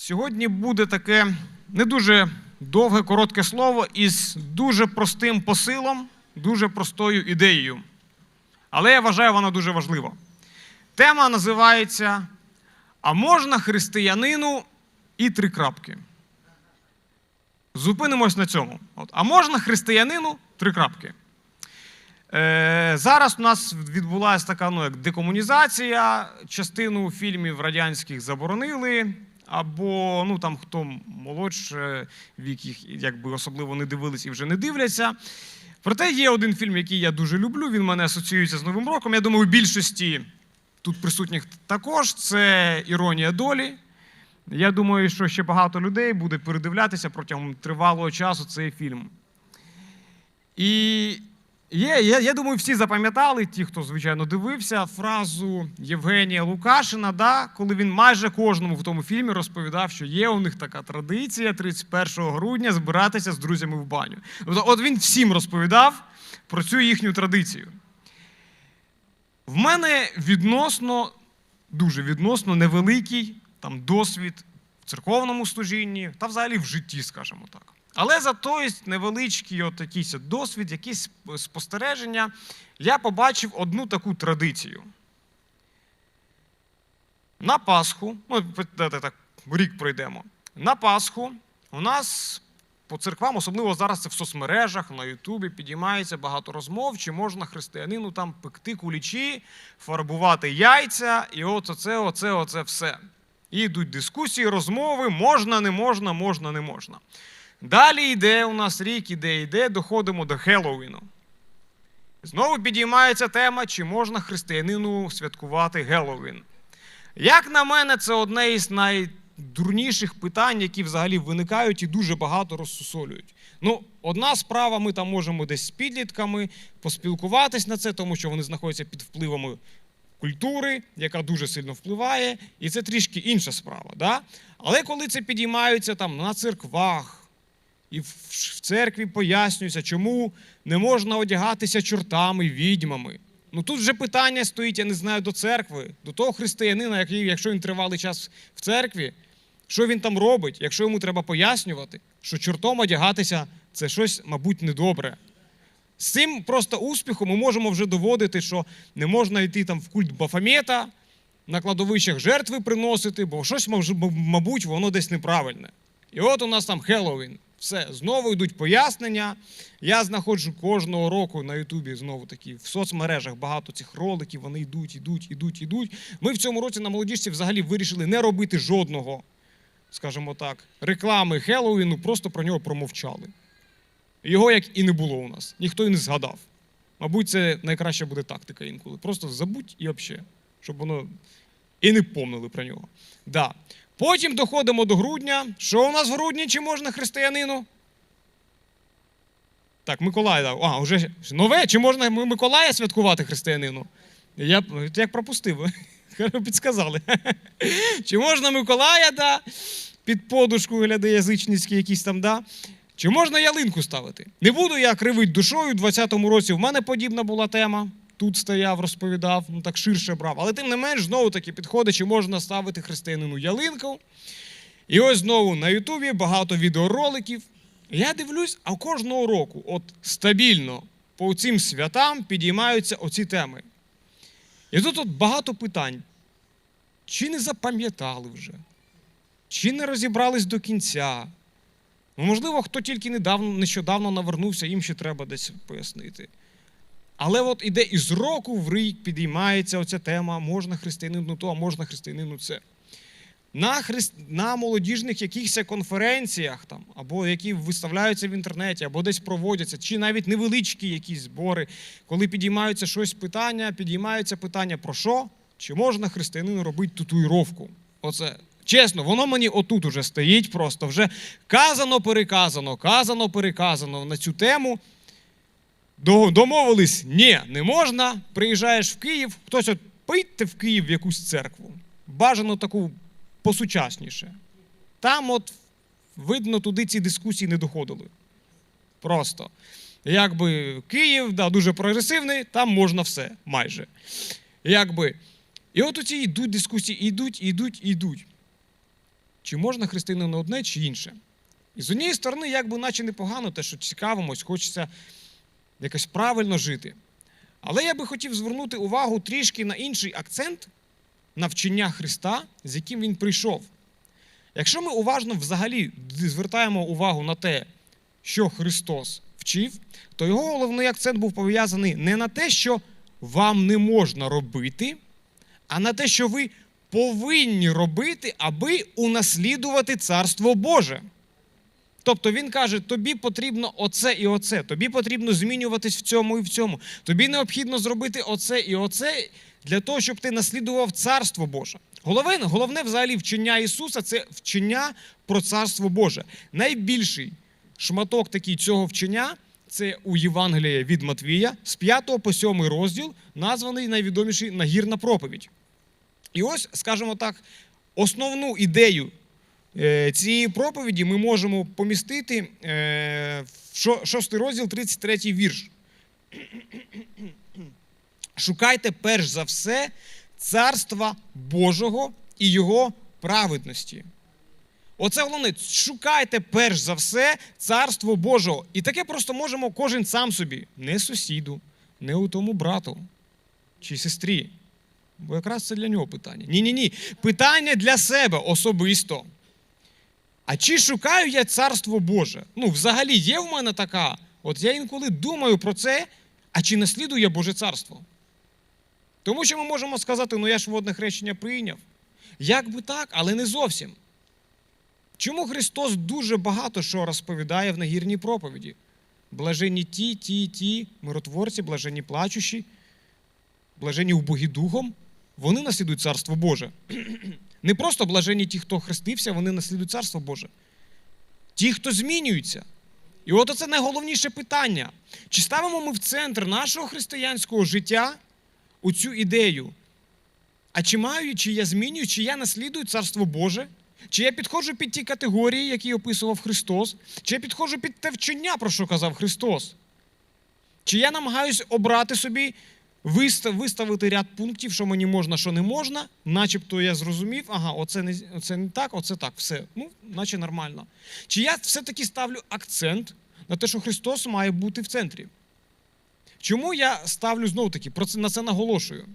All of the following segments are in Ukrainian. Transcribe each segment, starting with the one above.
Сьогодні буде таке не дуже довге, коротке слово із дуже простим посилом, дуже простою ідеєю. Але я вважаю, вона дуже важлива. Тема називається А можна християнину і три крапки. Зупинимось на цьому. От, а можна християнину три крапки. Е, зараз у нас відбулася така ну, як декомунізація. Частину фільмів радянських заборонили. Або ну там хто молодше вік їх якби особливо не дивились і вже не дивляться. Проте є один фільм, який я дуже люблю. Він мене асоціюється з Новим роком. Я думаю, у більшості тут присутніх також це іронія долі. Я думаю, що ще багато людей буде передивлятися протягом тривалого часу цей фільм. І є, я, я думаю, всі запам'ятали, ті, хто, звичайно, дивився, фразу Євгенія Лукашина, да, коли він майже кожному в тому фільмі розповідав, що є у них така традиція 31 грудня збиратися з друзями в баню. Тобто, от він всім розповідав про цю їхню традицію. В мене відносно, дуже відносно невеликий там, досвід в церковному служінні та взагалі в житті, скажімо так. Але за той невеличкий от якийсь досвід, якісь спостереження, я побачив одну таку традицію. На Пасху, ну, давайте так, рік пройдемо. На Пасху у нас по церквам, особливо зараз це в соцмережах, на Ютубі підіймається багато розмов, чи можна християнину там пекти кулічі, фарбувати яйця, і от оце, оце, оце все. І йдуть дискусії, розмови, можна, не можна, можна, не можна. Далі йде у нас рік, іде, йде, доходимо до Хеллоуіну. Знову підіймається тема, чи можна християнину святкувати Геловін. Як на мене, це одне із найдурніших питань, які взагалі виникають і дуже багато розсусолюють. Ну, одна справа, ми там можемо десь з підлітками поспілкуватись на це, тому що вони знаходяться під впливами культури, яка дуже сильно впливає, і це трішки інша справа. Да? Але коли це підіймаються там на церквах, і в церкві пояснюється, чому не можна одягатися чортами, відьмами. Ну тут вже питання стоїть, я не знаю, до церкви, до того християнина, який, якщо він тривалий час в церкві, що він там робить, якщо йому треба пояснювати, що чортом одягатися це щось, мабуть, недобре. З цим просто успіхом ми можемо вже доводити, що не можна йти там в культ Бафомета, на кладовищах жертви приносити, бо щось, мабуть, воно десь неправильне. І от у нас там Хеллоуін. Все, знову йдуть пояснення. Я знаходжу кожного року на Ютубі знову такі в соцмережах багато цих роликів. Вони йдуть, йдуть, йдуть, йдуть. Ми в цьому році на молодіжці взагалі вирішили не робити жодного, скажімо так, реклами Хеллоуіну, просто про нього промовчали. Його як і не було у нас, ніхто і не згадав. Мабуть, це найкраща буде тактика інколи. Просто забудь і взагалі, щоб воно і не помнили про нього. Да. Потім доходимо до грудня. Що у нас в грудні? Чи можна християнину? Так, Миколай. А, вже нове, чи можна Миколая святкувати християнину? Я як пропустив, підсказали. Чи можна Миколая, да, під подушку гляди язичницькі якісь там, да? Чи можна ялинку ставити? Не буду я кривить душою. У 20-му році в мене подібна була тема тут стояв, розповідав, ну так ширше брав. Але тим не менш, знову таки підходить, чи можна ставити християнину ялинку. І ось знову на Ютубі багато відеороликів. Я дивлюсь, а кожного року, от стабільно по цим святам підіймаються оці теми. І тут от багато питань. Чи не запам'ятали вже? Чи не розібрались до кінця? Ну, можливо, хто тільки недавно, нещодавно навернувся, їм ще треба десь пояснити. Але от іде із року в рік підіймається оця тема, можна християнину то, а можна християнину це. На христ... на молодіжних якихось конференціях, там, або які виставляються в інтернеті, або десь проводяться, чи навіть невеличкі якісь збори, коли підіймаються щось питання, підіймаються питання про що? Чи можна християнину робити татуїровку? Оце. Чесно, воно мені отут уже стоїть просто. Вже казано, переказано, казано, переказано на цю тему. Домовились, ні, не можна. Приїжджаєш в Київ, хтось от поїдьте в Київ в якусь церкву. Бажано таку посучасніше. Там, от, видно, туди ці дискусії не доходили. Просто. Якби Київ, да, дуже прогресивний, там можна все майже. Якби. І от оці йдуть дискусії, йдуть, йдуть, йдуть. чи можна християнину одне чи інше. І з однієї сторони, як би наче непогано, те, що цікавимось, хочеться якось правильно жити. Але я би хотів звернути увагу трішки на інший акцент на вчення Христа, з яким він прийшов. Якщо ми уважно взагалі звертаємо увагу на те, що Христос вчив, то його головний акцент був пов'язаний не на те, що вам не можна робити, а на те, що ви повинні робити, аби унаслідувати Царство Боже. Тобто він каже: тобі потрібно оце і оце, тобі потрібно змінюватись в цьому і в цьому. Тобі необхідно зробити оце і оце для того, щоб ти наслідував Царство Боже. Головне, головне взагалі вчення Ісуса це вчення про Царство Боже. Найбільший шматок такий цього вчення це у Євангелії від Матвія з 5 по 7 розділ, названий найвідоміший нагірна проповідь. І ось, скажімо так, основну ідею цієї проповіді ми можемо помістити е, в 6 розділ, 33 вірш. Шукайте перш за все царства Божого і Його праведності. Оце головне, шукайте перш за все царство Божого. І таке просто можемо кожен сам собі, не сусіду, не у тому брату чи сестрі. Бо якраз це для нього питання. Ні-ні ні. Питання для себе особисто. А чи шукаю я царство Боже? Ну, взагалі, є в мене така. От я інколи думаю про це, а чи наслідую я Боже царство? Тому що ми можемо сказати, ну я ж водне хрещення прийняв. Як би так, але не зовсім. Чому Христос дуже багато що розповідає в нагірній проповіді? Блаженні ті, ті, ті, миротворці, блаженні плачущі, блаженні убогі духом, вони наслідують Царство Боже. Не просто блаженні ті, хто хрестився, вони наслідують Царство Боже. Ті, хто змінюються. І от оце найголовніше питання. Чи ставимо ми в центр нашого християнського життя оцю ідею? А чи маю, чи я змінюю, чи я наслідую Царство Боже? Чи я підходжу під ті категорії, які описував Христос? Чи я підходжу під те вчення, про що казав Христос? Чи я намагаюся обрати собі, виставити ряд пунктів, що мені можна, що не можна, начебто я зрозумів, ага, оце не, оце не так, оце так, все, ну, наче нормально. Чи я все-таки ставлю акцент на те, що Христос має бути в центрі? Чому я ставлю знову таки, на це наголошую?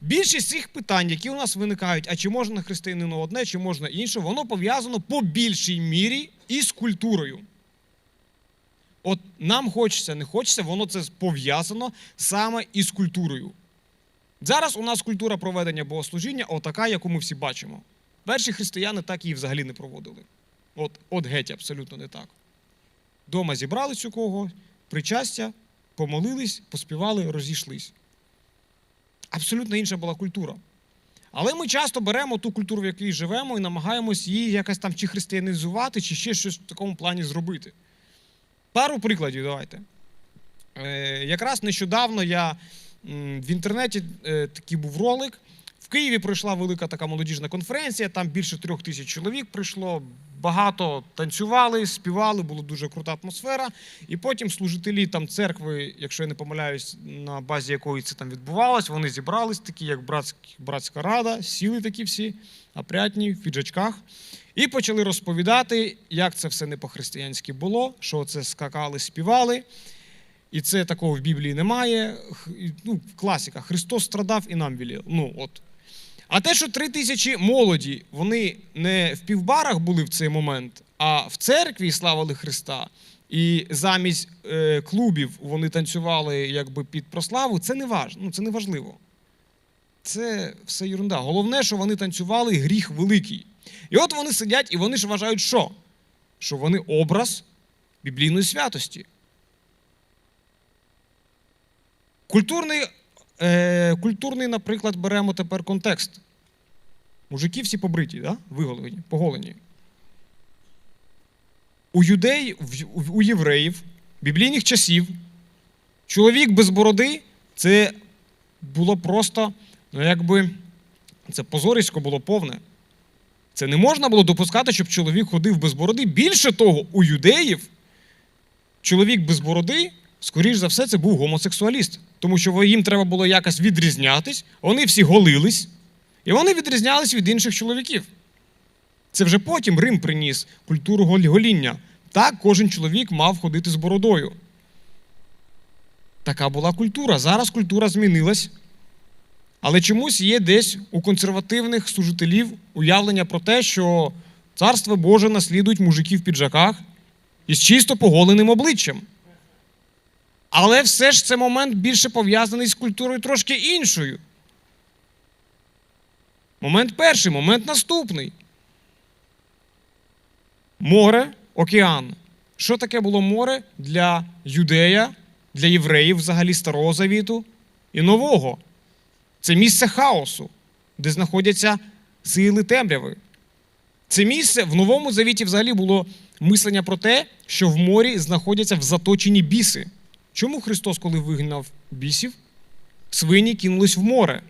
Більшість цих питань, які у нас виникають, а чи можна християнину одне, чи можна інше, воно пов'язано по більшій мірі із культурою. От нам хочеться, не хочеться, воно це пов'язано саме із культурою. Зараз у нас культура проведення богослужіння отака, яку ми всі бачимо. Перші християни так її взагалі не проводили. От, от геть, абсолютно не так. Дома зібрались у кого, причастя, помолились, поспівали, розійшлись. Абсолютно інша була культура. Але ми часто беремо ту культуру, в якій живемо, і намагаємось її якось там чи християнізувати, чи ще щось в такому плані зробити. Пару прикладів давайте. Е, якраз нещодавно я в інтернеті е, такий був ролик. В Києві пройшла велика така молодіжна конференція, там більше трьох тисяч чоловік прийшло, багато танцювали, співали, була дуже крута атмосфера. І потім служителі там церкви, якщо я не помиляюсь, на базі якої це там відбувалось, вони зібрались, такі, як братська рада, сіли такі всі, опрятні, в піджачках. І почали розповідати, як це все не по-християнськи було, що це скакали, співали. І це такого в Біблії немає. Ну, класика. Христос страдав і нам вілів. Ну, от. А те, що три тисячі молоді, вони не в півбарах були в цей момент, а в церкві славили Христа, і замість е, клубів вони танцювали якби під прославу, це не важ, ну, це не важливо. Це все ерунда. Головне, що вони танцювали гріх великий. І от вони сидять і вони ж вважають, що? Що вони образ біблійної святості. Культурний, е, культурний, наприклад, беремо тепер контекст. Мужики всі побриті, да? виголені, поголені. У юдей, у євреїв, біблійних часів, чоловік без бороди це було просто, ну якби, це позорисько було повне. Це не можна було допускати, щоб чоловік ходив без бороди. Більше того, у юдеїв чоловік без бороди, скоріш за все, це був гомосексуаліст. Тому що їм треба було якось відрізнятись, вони всі голились, і вони відрізнялись від інших чоловіків. Це вже потім Рим приніс культуру гоління. Так, кожен чоловік мав ходити з бородою. Така була культура. Зараз культура змінилась. Але чомусь є десь у консервативних служителів уявлення про те, що царство Боже наслідують мужики в піджаках із чисто поголеним обличчям. Але все ж це момент більше пов'язаний з культурою трошки іншою. Момент перший, момент наступний. Море, океан. Що таке було море для юдея, для євреїв взагалі Старого Завіту і Нового? Це місце хаосу, де знаходяться сили темряви. Це місце в Новому Завіті взагалі було мислення про те, що в морі знаходяться в заточені біси. Чому Христос, коли вигнав бісів, свині кинулись в море?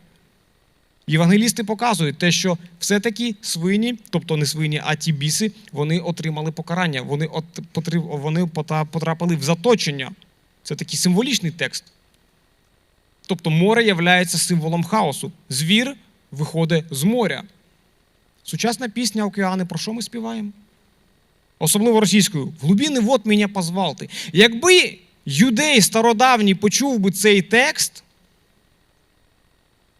Євангелісти показують те, що все-таки свині, тобто не свині, а ті біси, вони отримали покарання, вони, потрапили в заточення. Це такий символічний текст. Тобто море є символом хаосу. Звір виходить з моря. Сучасна пісня Океани, про що ми співаємо? Особливо російською. В глубини вод мене позвал ти. Якби юдей стародавній почув би цей текст,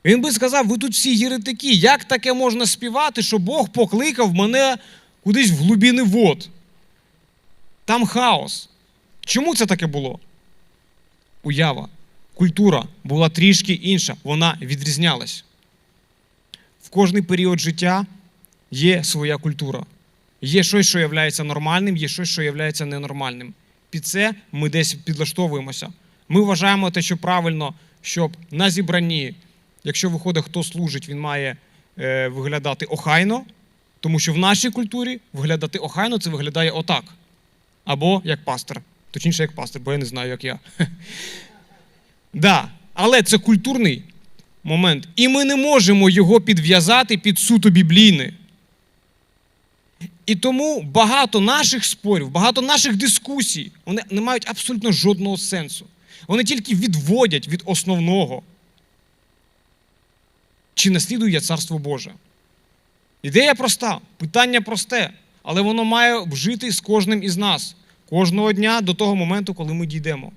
він би сказав: ви тут всі єретики, як таке можна співати, що Бог покликав мене кудись в глибини вод? Там хаос. Чому це таке було? Уява, культура була трішки інша, вона відрізнялась. В кожний період життя є своя культура. Є щось, що є нормальним, є щось, що є ненормальним. Під це ми десь підлаштовуємося. Ми вважаємо те, що правильно, щоб на зібранні, якщо виходить, хто служить, він має е, виглядати охайно, тому що в нашій культурі виглядати охайно це виглядає отак. Або як пастор. Точніше, як пастор, бо я не знаю, як я. Да, але це культурний момент. І ми не можемо його підв'язати під суто біблійне. І тому багато наших спорів, багато наших дискусій, вони не мають абсолютно жодного сенсу. Вони тільки відводять від основного. Чи наслідую я Царство Боже? Ідея проста, питання просте, але воно має жити з кожним із нас, кожного дня до того моменту, коли ми дійдемо.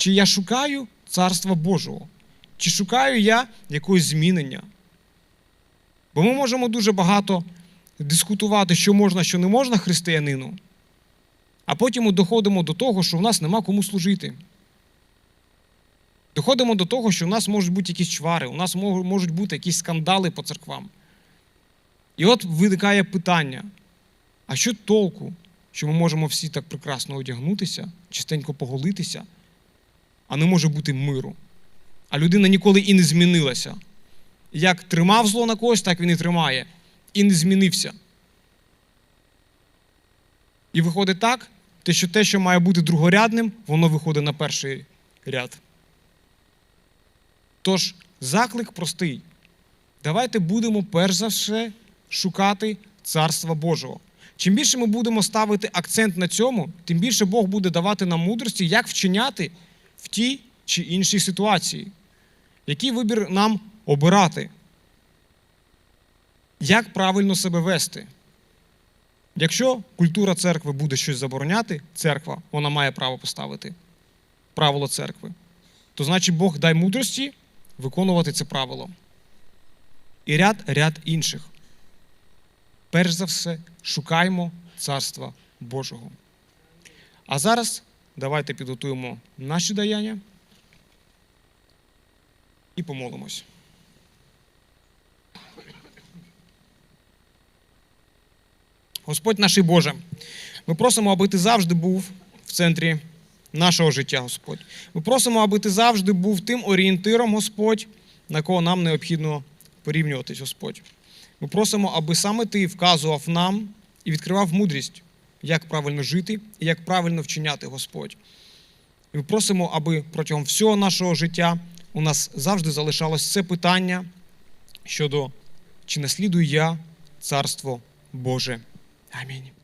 Чи я шукаю Царства Божого? Чи шукаю я якогось змінення? Бо ми можемо дуже багато дискутувати, що можна, що не можна християнину, а потім ми доходимо до того, що в нас нема кому служити. Доходимо до того, що в нас можуть бути якісь чвари, у нас можуть бути якісь скандали по церквам. І от виникає питання: а що толку, що ми можемо всі так прекрасно одягнутися, частенько поголитися, а не може бути миру? А людина ніколи і не змінилася. Як тримав зло на когось, так він і тримає. І не змінився. І виходить так, те, що те, що має бути другорядним, воно виходить на перший ряд. Тож, заклик простий. Давайте будемо перш за все шукати Царства Божого. Чим більше ми будемо ставити акцент на цьому, тим більше Бог буде давати нам мудрості, як вчиняти в тій чи іншій ситуації. Який вибір нам обирати? Як правильно себе вести? Якщо культура церкви буде щось забороняти, церква вона має право поставити правило церкви, то значить Бог дай мудрості виконувати це правило. І ряд ряд інших. Перш за все, шукаймо Царства Божого. А зараз давайте підготуємо наші даяння і помолимось. Господь наш і Боже, ми просимо, аби ти завжди був в центрі нашого життя, Господь. Ми просимо, аби ти завжди був тим орієнтиром, Господь, на кого нам необхідно порівнюватись, Господь. Ми просимо, аби саме ти вказував нам і відкривав мудрість, як правильно жити і як правильно вчиняти, Господь. І ми просимо, аби протягом всього нашого життя у нас завжди залишалось це питання щодо чи наслідую я Царство Боже. Амінь.